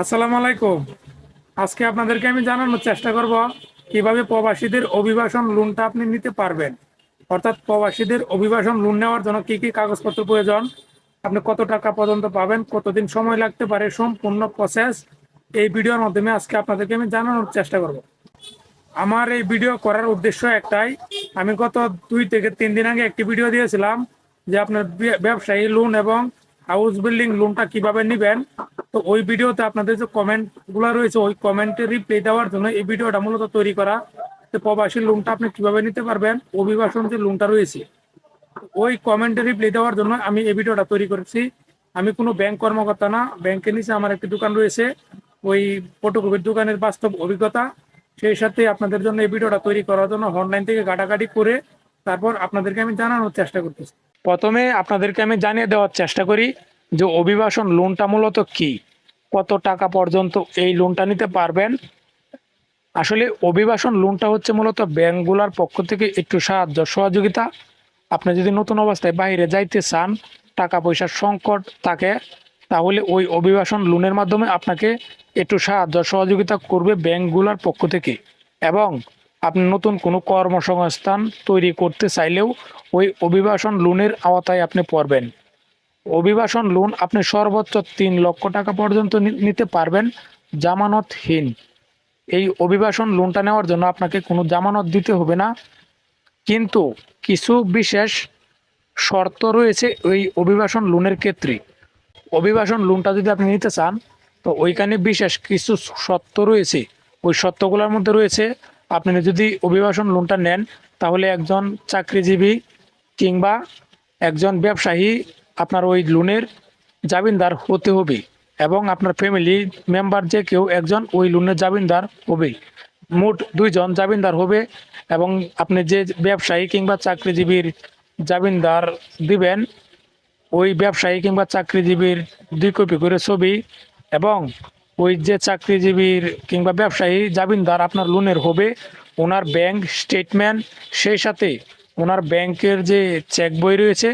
আসসালামু আলাইকুম। আজকে আপনাদেরকে আমি জানানোর চেষ্টা করব কীভাবে প্রবাসীদের অভিবাসন লোনটা আপনি নিতে পারবেন। অর্থাৎ প্রবাসীদের অভিবাসন লোন নেওয়ার জন্য কি কি কাগজপত্র প্রয়োজন, আপনি কত টাকা পর্যন্ত পাবেন, কতদিন সময় লাগতে পারে, সম্পূর্ণ প্রসেস এই ভিডিওর মাধ্যমে আজকে আপনাদেরকে আমি জানানোর চেষ্টা করব। আমার এই ভিডিও করার উদ্দেশ্য একটাই, আমি গত দুই থেকে তিন দিন আগে একটি ভিডিও দিয়েছিলাম যে আপনার ব্যবসায়ী লোন এবং হাউস বিল্ডিং লোনটা কীভাবে নেবেন তো ওই ভিডিওতে আপনাদের যে কমেন্টগুলো রয়েছে, ওই কমেন্টে রিপ্লাই দেওয়ার জন্য এই ভিডিওটা মূলত তৈরি করা। যে প্রবাসী লোনটা আপনি কীভাবে নিতে পারবেন, অভিবাসন যে লোনটা রয়েছে, ওই কমেন্টে রিপ্লাই দেওয়ার জন্য আমি এই ভিডিওটা তৈরি করেছি। আমি কোনো ব্যাংক কর্মকর্তা না ব্যাংকের নিচে আমার একটি দোকান রয়েছে, ওই ফটোকপির দোকানের বাস্তব অভিজ্ঞতা। সেই সাথে আপনাদের জন্য এই ভিডিওটা তৈরি করার জন্য অনলাইন থেকে ঘাটাঘাটি করে তারপর আপনাদেরকে আমি জানানোর চেষ্টা করতেছি। প্রথমে আপনাদেরকে আমি জানিয়ে দেওয়ার চেষ্টা করি যে অভিবাসন লোনটা মূলত কি? কত টাকা পর্যন্ত এই লোনটা নিতে পারবেন? আসলে অভিবাসন লোনটা হচ্ছে মূলত ব্যাংকগুলোর পক্ষ থেকে একটু সাহায্য সহযোগিতা। আপনি যদি নতুন অবস্থায় বাইরে যাইতে চান, টাকা পয়সার সংকট থাকে, তাহলে ওই অভিবাসন লোনের মাধ্যমে আপনাকে একটু সাহায্য সহযোগিতা করবে ব্যাংকগুলোর পক্ষ থেকে। এবং আপনি নতুন কোনো কর্মসংস্থান তৈরি করতে চাইলেও ওই অভিবাসন লোনের আওতায় আপনি পড়বেন। অভিবাসন লোন আপনি সর্বোচ্চ তিন লক্ষ টাকা পর্যন্ত নিতে পারবেন জামানতহীন এই অভিবাসন লোনটা নেওয়ার জন্য আপনাকে কোনো জামানত দিতে হবে না। কিন্তু কিছু বিশেষ শর্ত রয়েছে ওই অভিবাসন লোনের ক্ষেত্রে। অভিবাসন লোনটা যদি আপনি নিতে চান, তো ওইখানে বিশেষ কিছু শর্ত রয়েছে। ওই শর্তগুলোর মধ্যে রয়েছে, আপনি যদি অভিবাসন লোনটা নেন, তাহলে একজন চাকরিজীবী কিংবা একজন ব্যবসায়ী আপনার ওই লোনের জামিনদার হতে হবে এবং আপনার ফ্যামিলি মেম্বার যে কেউ একজন ওই লোনের জামিনদার হবে। মোট দুইজন জামিনদার হবে এবং আপনি যে ব্যবসায়ী কিংবা চাকরিজীবীর জামিনদার দিবেন, ওই ব্যবসায়ী কিংবা চাকরিজীবীর দুই কপি করে ছবি এবং ওই যে চাকরিজীবীর কিংবা ব্যবসায়ী জামিনদার আপনার লোনের হবে, ওনার ব্যাংক স্টেটমেন্ট সেই সাথে ওনার ব্যাংকের যে চেক বই রয়েছে,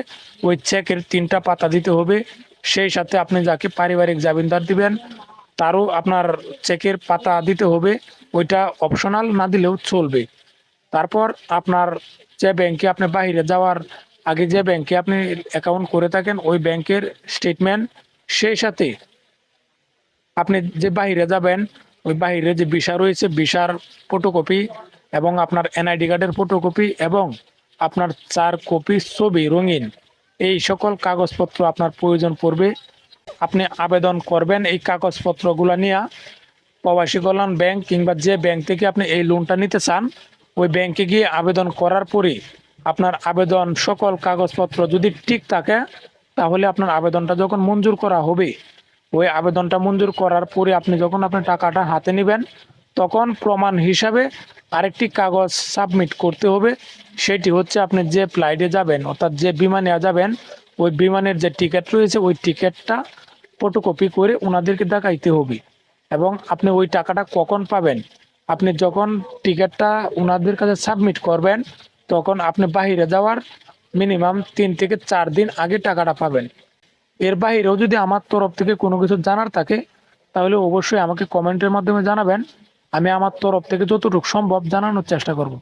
ওই চেকের তিনটা পাতা দিতে হবে। সেই সাথে আপনি যাকে পারিবারিক জামিনদার দিবেন, তারও আপনার চেকের পাতা দিতে হবে। ওইটা অপশনাল না দিলেও চলবে। তারপর আপনার যে ব্যাংকে আপনি বাইরে যাওয়ার আগে যে ব্যাংকে আপনি অ্যাকাউন্ট করে থাকেন, ওই ব্যাংকের স্টেটমেন্ট সেই সাথে আপনি যে বাইরে যাবেন, ওই বাহিরে যে ভিসা রয়েছে, ভিসার ফটোকপি এবং আপনার এনআইডি কার্ডের ফটোকপি এবং আপনার চার কপি ছবি রঙিন। এই সকল কাগজপত্র আপনার প্রয়োজন পড়বে। আপনি আবেদন করবেন এই কাগজপত্রগুলো নিয়ে। প্রবাসী কল্যাণ ব্যাংক কিংবা যে ব্যাংক থেকে আপনি এই লোনটা নিতে চান, ওই ব্যাংকে গিয়ে আবেদন করার পরে আপনার আবেদন সকল কাগজপত্র যদি ঠিক থাকে, তাহলে আপনার আবেদনটা যখন মঞ্জুর করা হবে, ওই আবেদনটা মঞ্জুর করার পরে আপনি যখন আপনি টাকাটা হাতে নেবেন তখন প্রমাণ হিসাবে আরেকটি কাগজ সাবমিট করতে হবে। সেটি হচ্ছে আপনি যে ফ্লাইটে যাবেন, অর্থাৎ যে বিমানে যাবেন, ওই বিমানের যে টিকিট রয়েছে, ওই টিকিটটা ফটোকপি করে ওনাদেরকে দেখাইতে হবে। এবং আপনি ওই টাকাটা কখন পাবেন? আপনি যখন টিকিটটা ওনাদের কাছে সাবমিট করবেন, তখন আপনি বাইরে যাওয়ার মিনিমাম তিন থেকে চার দিন আগে টাকাটা পাবেন। এর বাইরেও যদি আমার তরফ থেকে কোনো কিছু জানার থাকে, তাহলে অবশ্যই আমাকে কমেন্টের মাধ্যমে জানাবেন। আমি আমার তরফ থেকে যতটুকু সম্ভব জানানোর চেষ্টা করব।